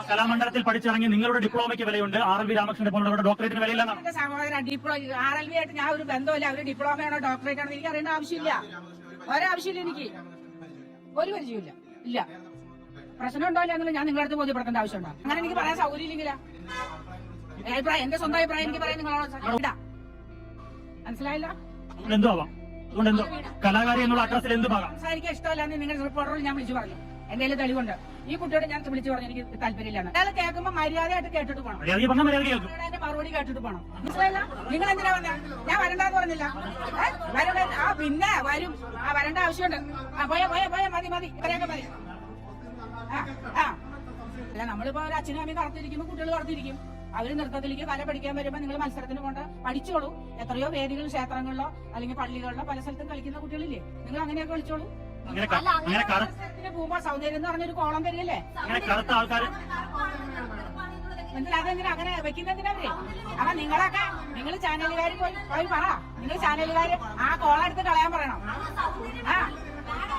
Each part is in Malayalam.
ആ കലാമണ്ഡലത്തിൽ പഠിച്ചിറങ്ങി നിങ്ങളുടെ ഡിപ്ലോമയ്ക്ക് വിലയുണ്ട്. ആർ എൽ വി രാമകൃഷ്ണന്റെ പോലുള്ളവരുടെ ഡോക്ടറേറ്റിന് വിലയില്ല സഹോദര ഡിപ്ലോ ആർ എൽ വി ആയിട്ട് ഞാൻ ഒരു ബന്ധമില്ല അവർ ഡിപ്ലോമയാണോ ഡോക്ടറേറ്റ് ആണോ എനിക്ക് അറിയേണ്ട ആവശ്യമില്ല. ഒരാവശ്യമില്ല എനിക്ക്. ഒരു പരിചയമില്ല ഇല്ല. പ്രശ്നം ഉണ്ടോ ഇല്ല എന്നുള്ളത് ഞാൻ നിങ്ങളുടെ അടുത്ത് ബോധ്യപ്പെടുത്തേണ്ട ആവശ്യമുണ്ടോ? അങ്ങനെ എനിക്ക് പറയാൻ സൗകര്യം ഇല്ലെങ്കിലാ? എന്റെ അഭിപ്രായം എന്റെ സ്വന്തം അഭിപ്രായം എനിക്ക് പറയാൻ നിങ്ങളോട് മനസ്സിലായില്ല? എന്തോ ആവാം അതുകൊണ്ട് എന്തോ കലാകാരി എന്നുള്ള അഡ്രസ്സിൽ എന്ത് സംസാരിക്കാൻ ഇഷ്ടമല്ലാന്ന് നിങ്ങളുടെ റിപ്പോർട്ടറിൽ ഞാൻ വിളിച്ചു പറഞ്ഞു. കയ്യിൽ തെളിവുണ്ട്? ഈ കുട്ടിയോട് ഞാൻ വിളിച്ചു പറഞ്ഞു എനിക്ക് താല്പര്യമില്ലാണ് അയാൾ കേൾക്കുമ്പോൾ മര്യാദയായിട്ട് കേട്ടിട്ട് പോകണം അതിന്റെ മറുപടി കേട്ടിട്ട് പോകണം മനസ്സിലായില്ല? നിങ്ങൾ എന്തിനാ വന്നേ? ഞാൻ വരണ്ടെന്ന് പറഞ്ഞില്ല? വരണ്ട. ആ പിന്നെ വരും. ആ വരണ്ട ആവശ്യമുണ്ട്. ആ പോയ പോയ പോയ മതി മതി. ഇത്രയൊക്കെ മതി. ആ ആ. അല്ല നമ്മളിപ്പോ ഒരു അച്ഛനും അമ്മയും കറത്തിരിക്കുമ്പോ കുട്ടികൾ കറത്തിരിക്കും. അവർ നൃത്തത്തിലേക്ക് കല പഠിക്കാൻ വരുമ്പോ നിങ്ങൾ മത്സരത്തിന് കൊണ്ട് പഠിച്ചോളൂ. എത്രയോ വേദികൾ ക്ഷേത്രങ്ങളിലോ അല്ലെങ്കിൽ പള്ളികളിലോ പല സ്ഥലത്തും കളിക്കുന്ന കുട്ടികളില്ലേ? നിങ്ങൾ അങ്ങനെയൊക്കെ കളിച്ചോളൂ. അങ്ങനെ അങ്ങനെ പോകുമ്പോ സൗന്ദര്യം എന്ന് പറഞ്ഞൊരു കോളം തരികയല്ലേ അങ്ങനെ കറുത്ത ആൾക്കാർ എന്നിട്ട് അതെന്തിനാ അങ്ങനെ വെക്കുന്നതിനവര് അപ്പൊ നിങ്ങളൊക്കെ നിങ്ങൾ ചാനലുകാർ പോയി പോയി പറ. നിങ്ങൾ ചാനലുകാര് ആ കോളെടുത്ത് കളയാൻ പറയണം. ആ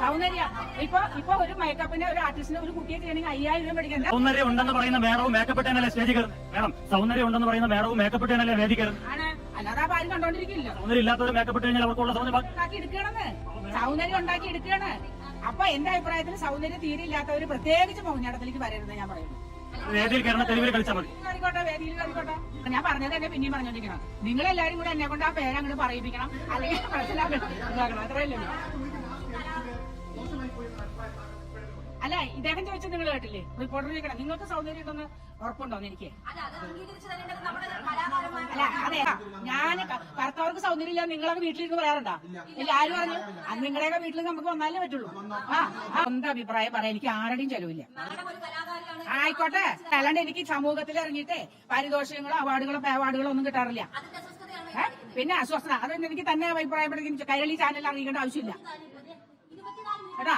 സൗന്ദര്യം. ഇപ്പൊ ഇപ്പൊ ഒരു മേക്കപ്പിന് ഒരു ആർട്ടിസ്റ്റിന് ഒരു കുട്ടിയെ ചെയ്യണമെങ്കിൽ അയ്യായിരം രൂപ മേടിക്കണ്ട സൗന്ദര്യം ഉണ്ടെന്ന് പറയുന്ന മേഡവും മേക്കപ്പ് ഇട്ടാനല്ലേ സ്റ്റേജിൽ കയറുന്നത് മേഡം സൗന്ദര്യം ഉണ്ടെന്ന് പറയുന്ന മേഡവും മേക്കപ്പ് ഇട്ടാനല്ലേ വേദി കയറുന്നത് അല്ലാതെ അപ്പൊ ആരും കണ്ടോണ്ടിരിക്കില്ല. സൗന്ദര്യം ഇല്ലാത്തവർ മേക്കപ്പ് ഇട്ട് കഴിഞ്ഞാൽ അവർക്കുള്ള സൗന്ദര്യം ബാക്കി- ഉണ്ടാക്കി എടുക്കണെന്ന്. സൗന്ദര്യം ഉണ്ടാക്കി എടുക്കുകയാണ് അപ്പൊ എന്റെ അഭിപ്രായത്തിൽ സൗന്ദര്യം തീരെ ഇല്ലാത്തവര് പ്രത്യേകിച്ച് മോഹിനിയാട്ടത്തിലേക്ക് വരരുത് ഞാൻ പറയുന്നു. വേദിയിൽ കയറുന്ന തെരുവിൽ കളിച്ചാൽ മതി. ആയിക്കോട്ടെ വേദിയിൽ ആയിക്കോട്ടെ ഞാൻ പറഞ്ഞത് തന്നെ പിന്നെയും പറഞ്ഞോണ്ടിരിക്കണം. നിങ്ങൾ എല്ലാരും കൂടെ എന്നെ കൊണ്ട് ആ പേര് അങ്ങോട്ട് പറയിപ്പിക്കണം. അല്ലെങ്കിൽ മനസ്സിലാക്കണം. അത്രയല്ലേ അല്ല ഇദ്ദേഹം ചോദിച്ചത് നിങ്ങൾ കേട്ടില്ലേ? റിപ്പോർട്ടർ ചോദിക്കണം നിങ്ങൾക്ക് സൗന്ദര്യം ഉണ്ടെന്ന് ഉറപ്പുണ്ടോന്ന് എനിക്ക്? അല്ല അതെ. ഞാൻ കറുത്തവർക്ക് സൗന്ദര്യം ഇല്ല നിങ്ങളൊക്കെ വീട്ടിലിരുന്ന് പറയാറുണ്ടോ? ഇല്ല. ആര് പറഞ്ഞു? അത് നിങ്ങളുടെയൊക്കെ വീട്ടിൽ നമുക്ക് വന്നാലേ പറ്റുള്ളൂ. ആ സ്വന്തം അഭിപ്രായം പറയാം. എനിക്ക് ആരുടെയും ചെലവില്ല. ആയിക്കോട്ടെ. അല്ലാണ്ട് എനിക്ക് സമൂഹത്തിൽ ഇറങ്ങിയിട്ട് പാരിതോഷികങ്ങളോ അവാർഡുകളോ അവാർഡുകളോ ഒന്നും കിട്ടാറില്ല? പിന്നെ അസ്വസ്ഥത. അതൊന്നും എനിക്ക് തന്നെ അഭിപ്രായപ്പെടുന്ന കൈരളി ചാനലിൽ അറിയിക്കേണ്ട ആവശ്യമില്ല. കേട്ടാ?